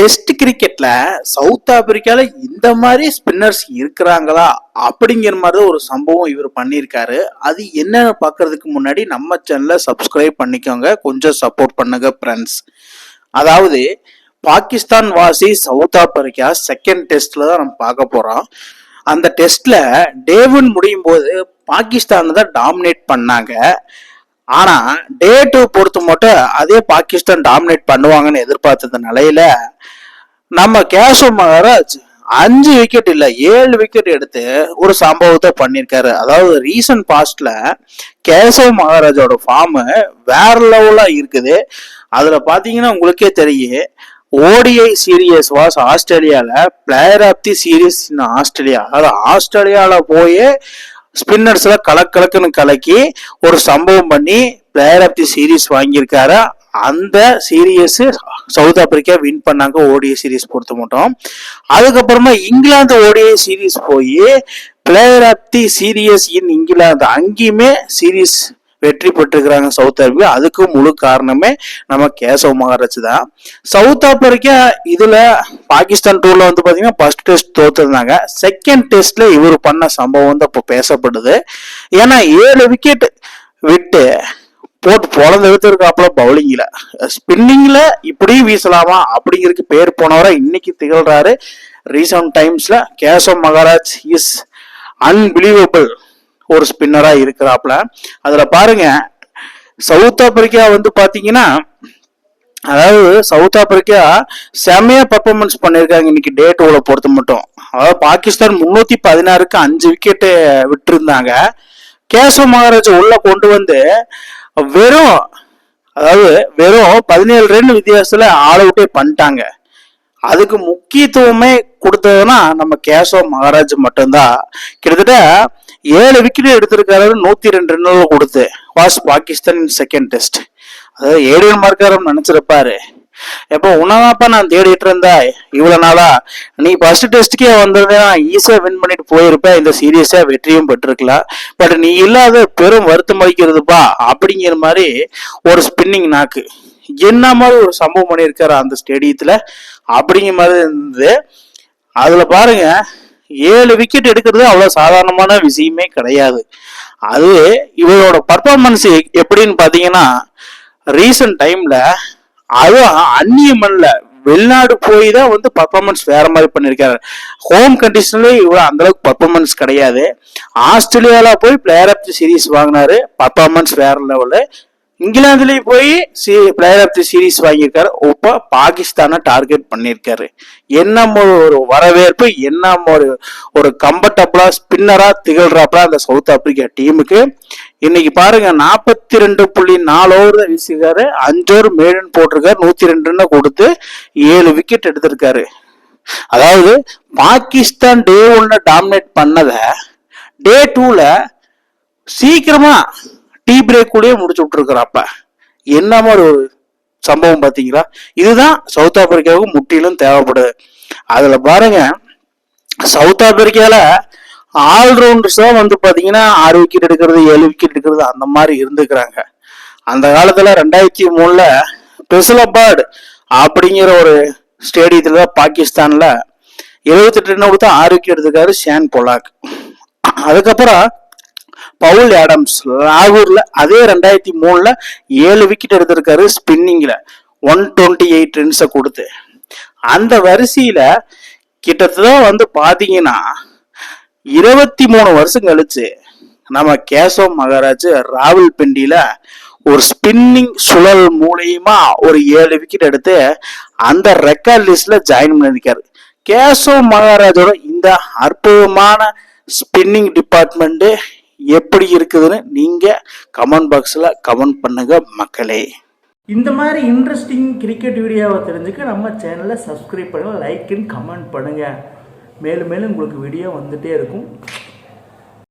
Test கிரிக்கெட்ல south ஆப்பிரிக்கால இந்த மாதிரி ஸ்பின்னர்ஸ் இருக்கிறாங்களா அப்படிங்கிற மாதிரி தான் ஒரு சம்பவம் இவர் பண்ணியிருக்காரு. அது என்னன்னு பார்க்கறதுக்கு முன்னாடி நம்ம சேனலை சப்ஸ்கிரைப் பண்ணிக்கோங்க. கொஞ்சம் சப்போர்ட் பண்ணுங்க ஃப்ரெண்ட்ஸ் அதாவது பாகிஸ்தான் வாசி சவுத் ஆப்பிரிக்கா செகண்ட் டெஸ்ட்ல தான் நம்ம பார்க்க போறோம். அந்த டெஸ்ட்ல டேவின் முடியும் போது பாகிஸ்தான் தான் டாமினேட் பண்ணாங்க. ஆனா டே டூ பொறுத்த மட்டும் அதே பாகிஸ்தான் டாமினேட் பண்ணுவாங்கன்னு எதிர்பார்த்தது நிலையில நம்ம கேசவ் மகாராஜ் அஞ்சு விக்கெட் இல்ல ஏழு விக்கெட் எடுத்து ஒரு சம்பவத்தை பண்ணிருக்காரு. அதாவது ரீசன்ட் பாஸ்ட்ல கேசவ் மகாராஜோட ஃபார்ம் வேற லெவலா இருக்குது. அதுல பாத்தீங்கன்னா உங்களுக்கே தெரியும். ஓடிஐ சீரியஸ் வாஸ் ஆஸ்திரேலியால player of the series in Australia. அதாவது ஆஸ்திரேலியால போய் ஸ்பின்னர்ஸ்ல கலக்கலக்குன்னு கலக்கி ஒரு சம்பவம் பண்ணி பிளேயர் ஆஃப் தி சீரீஸ் வாங்கியிருக்காரு. அந்த சீரியஸ் சவுத் ஆப்பிரிக்கா வின் பண்ணாங்க ஓடிஐ சீரீஸ் பொறுத்த மட்டும். அதுக்கப்புறமா இங்கிலாந்து ஓடிஐ சீரீஸ் போய் player of the series in England. அங்கேயுமே சீரீஸ் வெற்றி பெற்றுக்கிறாங்க சவுத் ஆப்பிரிக்கா அதுக்கு முழு காரணமே நம்ம கேசவ் மகாராஜ் தான். சவுத் ஆப்பிரிக்கா இதுல பாகிஸ்தான் டூர்ல வந்து பாத்தீங்கன்னா ஃபர்ஸ்ட் டெஸ்ட் தோத்துருந்தாங்க. செகண்ட் டெஸ்ட்ல இவர் பண்ண சம்பவம் வந்து இப்போ பேசப்படுது. ஏன்னா ஏழு விக்கெட் விட்டு போட்டு பொழந்து எடுத்திருக்காப்புல பவுலிங்ல ஸ்பின்னிங்ல இப்படியும் வீசலாமா? அப்படிங்கிறதுக்கு பேர் போனவரை இன்னைக்கு திகழ்றாரு. ரீசன்ட் டைம்ஸ்ல கேசவ் மகாராஜ் இஸ் அன்பிலீவபிள் ஒரு ஸ்பின்னரா இருக்கிறாப்புல. அதுல பாருங்க சவுத் ஆப்பிரிக்கா வந்து பாத்தீங்கன்னா அதாவது சவுத் ஆப்பிரிக்கா செமையா பர்ஃபார்மன்ஸ் பண்ணிருக்காங்க இன்னைக்கு டே டூல பொறுத்த மட்டும். அதாவது பாகிஸ்தான் முன்னூத்தி பதினாறுக்கு அஞ்சு விக்கெட் விட்டுருந்தாங்க. கேசவ் மகாராஜ் உள்ள கொண்டு வந்து வெறும் அதாவது வெறும் பதினேழு ரன் வித்தியாசத்துல ஆல் அவுட்டே பண்ணிட்டாங்க. அதுக்கு முக்கியத்துவமே கொடுத்ததுன்னா நம்ம கேசவ் மகாராஜ் மட்டும்தான். கிட்டத்தட்ட ஏழு விக்கெட் எடுத்திருக்காரு நூத்தி ரெண்டு ரன்னுல கொடுத்து. வாஸ் பாகிஸ்தான் செகண்ட் டெஸ்ட் அதாவது ஏடிஎன் மார்க்காரம் நினைச்சிருப்பாரு. எப்போ உன்னதாப்பா நான் தேடிட்டு இருந்தா இவ்வளவு நாளா. நீ ஃபர்ஸ்ட் டெஸ்ட்டுக்கே வந்ததுன்னா ஈஸியா வின் பண்ணிட்டு போயிருப்ப இந்த சீரியஸா வெற்றியும் பெற்றிருக்கலாம். பட் நீ இல்லாத பெரும் வருத்தம் அளிக்கிறதுப்பா அப்படிங்கிற மாதிரி ஒரு ஸ்பின்னிங் நாக்கு. என்ன மாதிரி ஒரு சம்பவம் பண்ணியிருக்காரு அந்த ஸ்டேடியத்துல அப்படிங்கிற மாதிரி இருந்தது. அதுல பாருங்க ஏழு விக்கெட் எடுக்கிறது அவ்வளவு சாதாரணமான விஷயமே கிடையாது. அது இவரோட பர்ஃபார்மன்ஸ் எப்படின்னு பாத்தீங்கன்னா ரீசன்ட் டைம்ல அதுவும் அந்நிய மண்ணில் வெளிநாடு போய் தான் வந்து பர்ஃபார்மன்ஸ் வேற மாதிரி பண்ணியிருக்காரு ஹோம் கண்டிஷன்லேயே இவ்வளோ அந்தளவுக்கு பர்ஃபார்மன்ஸ் கிடையாது. ஆஸ்திரேலியாவில் போய் பிளேயர் ஆஃப் தி சீரீஸ் வாங்கினாரு. பர்ஃபார்மன்ஸ் வேற லெவலு இங்கிலாந்துலேயும் போய் சி பிளேயர் ஆஃப் தி சீரீஸ் வாங்கியிருக்காரு. இப்போ பாகிஸ்தானை டார்கெட் பண்ணியிருக்காரு. என்ன ஒரு வரவேற்பு என்ன ஒரு ஒரு கம்ஃபர்டபுளாக ஸ்பின்னராக திகழ்றாப்புல அந்த சவுத் ஆப்பிரிக்கா டீமுக்கு இன்னைக்கு பாருங்க நாற்பத்தி ரெண்டு புள்ளி நாலு ஓவர் தான் வீசியிருக்காரு. அஞ்சு ஓவர் மேடன் போட்டிருக்காரு. நூத்தி ரெண்டுன்னு கொடுத்து ஏழு விக்கெட் எடுத்திருக்காரு. அதாவது பாகிஸ்தான் டே ஒன்ல டாமினேட் பண்ணத டே டூல சீக்கிரமா டீ பிரேக் கூடயே முடிச்சு விட்டுருக்குறாப்ப என்ன மாதிரி ஒரு சம்பவம் பாத்தீங்களா? இதுதான் சவுத் ஆப்பிரிக்காவுக்கு முற்றிலும் தேவைப்படுது. அதுல பாருங்க சவுத் ஆப்பிரிக்கால ஆல்ரவுண்டர்ஸ் வந்து பாத்தீங்கன்னா ஆறு விக்கெட் எடுக்கிறது ஏழு விக்கெட் எடுக்கிறது அந்த மாதிரி இருந்துக்கிறாங்க. அந்த காலத்துல ரெண்டாயிரத்தி மூணுல பெசலபாட் அப்படிங்கிற ஒரு ஸ்டேடியத்துல தான் பாகிஸ்தான்ல எழுபத்தெட்டு ரன் கொடுத்தா ஆறு விக்கெட் எடுத்துக்காரு ஷேன் பொலாக் அதுக்கப்புறம் பவுல் ஆடம்ஸ் லாகூர்ல அதே ரெண்டாயிரத்தி மூணுல ஏழு விக்கெட் எடுத்திருக்காரு ஸ்பின்னிங்ல ஒன் டுவெண்ட்டி எயிட் ரன்ஸை கொடுத்து. அந்த வரிசையில கிட்டத்தட்ட வந்து பாத்தீங்கன்னா இருபத்தி மூணு வருஷம் கழிச்சு நம்ம கேசவ் மகாராஜ் ராவல் பிண்டியில ஒரு ஸ்பின்னிங் சுழல் மூலியமா ஒரு ஏழு விக்கெட் எடுத்து அந்த ரெக்கார்ட் லிஸ்ட்ல ஜாயின் பண்ணியிருக்காரு. கேசவ் மகாராஜோட இந்த அற்புதமான ஸ்பின்னிங் டிபார்ட்மெண்ட் எப்படி இருக்குதுன்னு நீங்க கமெண்ட் பாக்ஸ்ல கமெண்ட் பண்ணுங்க மக்களே. இந்த மாதிரி இன்ட்ரெஸ்டிங் கிரிக்கெட் வீடியோவை தெரிஞ்சுக்க நம்ம சேனலை சப்ஸ்கிரைப் பண்ணுங்க லைக் அண்ட் கமெண்ட் பண்ணுங்கள் மேலும் மேலும் உங்களுக்கு வீடியோ வந்துகிட்டே இருக்கும்.